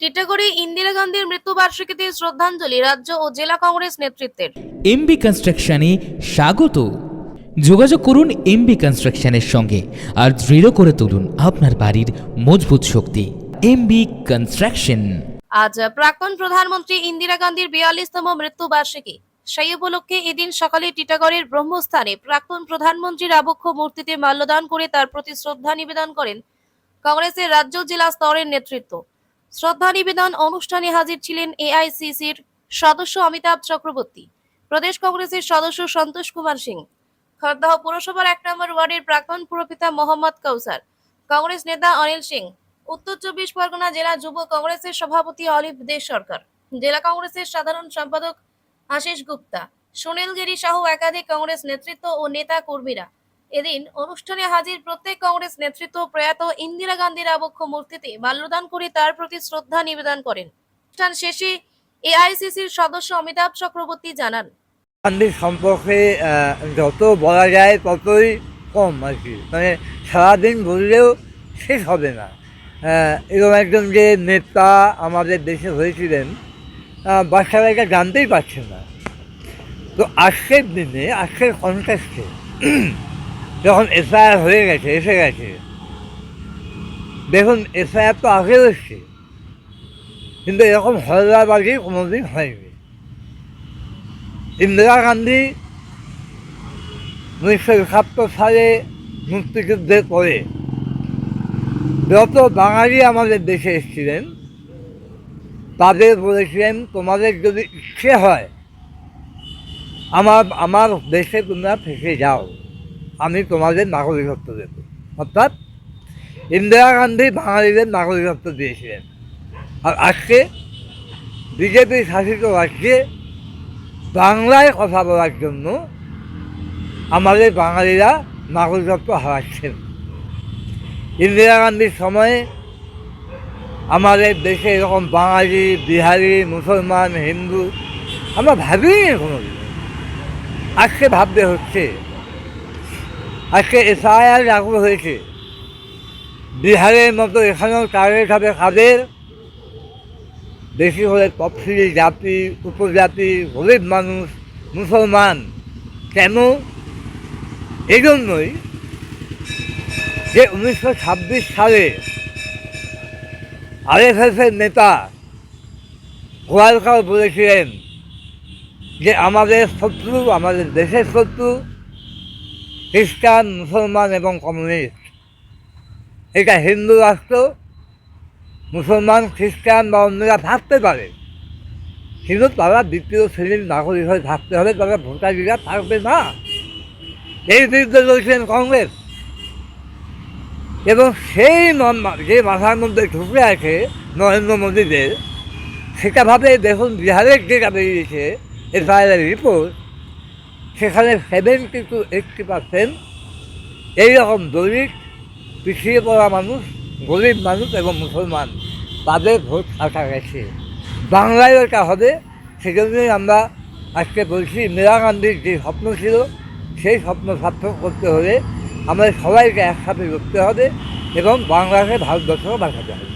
টিটাগড়ে ইন্দিরা গান্ধীর মৃত্যুবার্ষিকীতে শ্রদ্ধাঞ্জলি রাজ্য ও জেলা কংগ্রেস নেতৃত্বের। এমবি কনস্ট্রাকশনে স্বাগত। যোগাযোগ করুন এমবি কনস্ট্রাকশনের সঙ্গে আর দৃঢ় করে তুলুন আপনার বাড়ির মজবুত শক্তি। এমবি কনস্ট্রাকশন আজ প্রাক্তন প্রধানমন্ত্রী ইন্দিরা গান্ধীর বিয়াল্লিশতম মৃত্যুবার্ষিকী। সেই উপলক্ষে এদিন সকালে টিটাগড়ের ব্রহ্মস্থানে প্রাক্তন প্রধানমন্ত্রীর আবক্ষ মূর্তিতে মাল্যদান করে তার প্রতি শ্রদ্ধা নিবেদন করেন কংগ্রেসের রাজ্য জেলা স্তরের নেতৃত্ব। শ্রদ্ধা নিবেদন অনুষ্ঠানে হাজির ছিলেন এআইসিসির সদস্য অমিতাভ চক্রবর্তী, প্রদেশ কংগ্রেসের সদস্য সন্তোষ কুমার সিং, খড়দহ পুরসভার এক নম্বর ওয়ার্ডের প্রাক্তন পুরপিতা মোহাম্মদ কৌসার কংগ্রেস নেতা অনিল সিং, উত্তর চব্বিশ পরগনা জেলা যুব কংগ্রেসের সভাপতি অলিভ দে সরকার, জেলা কংগ্রেসের সাধারণ সম্পাদক আশিস গুপ্তা, সুনীল গিরি সহ একাধিক কংগ্রেস নেতৃত্ব ও নেতা কর্মীরা এদিন অনুষ্ঠানে হাজির প্রত্যেক কংগ্রেস নেতৃত্ব প্রয়াত ইন্দিরা গান্ধীর আবক্ষ মূর্তিতে মাল্যদান করে তার প্রতি শ্রদ্ধা নিবেদন করেন। অনুষ্ঠান শেষে এআইসিসির সদস্য অমিতাভ চক্রবর্তী জানান, গান্ধীর সম্পর্কে যত বলা যায় ততই কম আর কি। মানে সারাদিন বললেও শেষ হবে না। এরকম একজন যে নেতা আমাদের দেশে হয়েছিলেন বাচ্চারা এটা জানতেই পারছে না। তো আজকের দিনে, আজকের কনটেস্টে যখন এসআইআর হয়ে গেছে, এসে গেছে। দেখুন, এসআইআর তো আগেও এসছে কিন্তু এরকম হলদাবাজি কোনোদিন হয়নি। ইন্দিরা গান্ধী উনিশশো একাত্তর সালে মুক্তিযুদ্ধের পরে যত বাঙালি আমাদের দেশে এসেছিলেন, তাদের বলেছিলেন, তোমাদের যদি ইচ্ছে হয়, আমার আমার দেশে তোমরা থেকে যাও। আমি তোমাদের নাগরিকত্ব দেব। অর্থাৎ ইন্দিরা গান্ধী বাঙালিদের নাগরিকত্ব দিয়েছিলেন। আর আজকে বিজেপি শাসিত রাজ্যে বাংলায় কথা বলার জন্য আমাদের বাঙালিরা নাগরিকত্ব হারাচ্ছেন। ইন্দিরা গান্ধীর সময়ে আমাদের দেশে এরকম বাঙালি, বিহারি, মুসলমান, হিন্দু, আমরা ভাবিনি কোনো আজকে ভাবতে হচ্ছে আজকে এসআইআর লাগু হয়েছে। বিহারের মতো এখানেও টার্গেট হবে কাদের বেশি হলে তফসিলি জাতি, উপজাতি, গরিব মানুষ, মুসলমান কেন? এই জন্যই যে উনিশশো ছাব্বিশ সালে আরএসএসের নেতা গোয়ালকার বলেছিলেন যে, আমাদের শত্রু আমাদের দেশের শত্রু। খ্রিস্টান, মুসলমান এবং কমিউনিস্ট। এটা হিন্দু রাষ্ট্র, মুসলমান, খ্রিস্টান বা অন্যরা থাকতে পারে। কিন্তু তারা দ্বিতীয় শ্রেণির নাগরিক হয়ে থাকতে হবে তারা ভোটাধিকার থাকবে না। এই বিরুদ্ধে লড়ছেন কংগ্রেস। এবং সেই যে মাথার মধ্যে ঢুকে আছে নরেন্দ্র মোদীদের, সেটা ভাবে দেখুন বিহারের যেটা বেরিয়েছে এসআইআর রিপোর্ট সেখানে সেভেন্টি টু এইটটি পার্সেন্ট এইরকম দলিত, পিছিয়ে পড়া মানুষ, গরিব মানুষ এবং মুসলমান, তাদের ভোট থাকা গেছে। বাংলায় ওটা হবে, সেজন্যই আমরা আজকে বলছি, ইন্দিরা গান্ধীর যে স্বপ্ন ছিল, সেই স্বপ্ন সার্থক করতে হলে আমাদের সবাইকে একসাথে করতে হবে এবং বাংলাকে ভারতবর্ষকে বাঁচাতে হবে।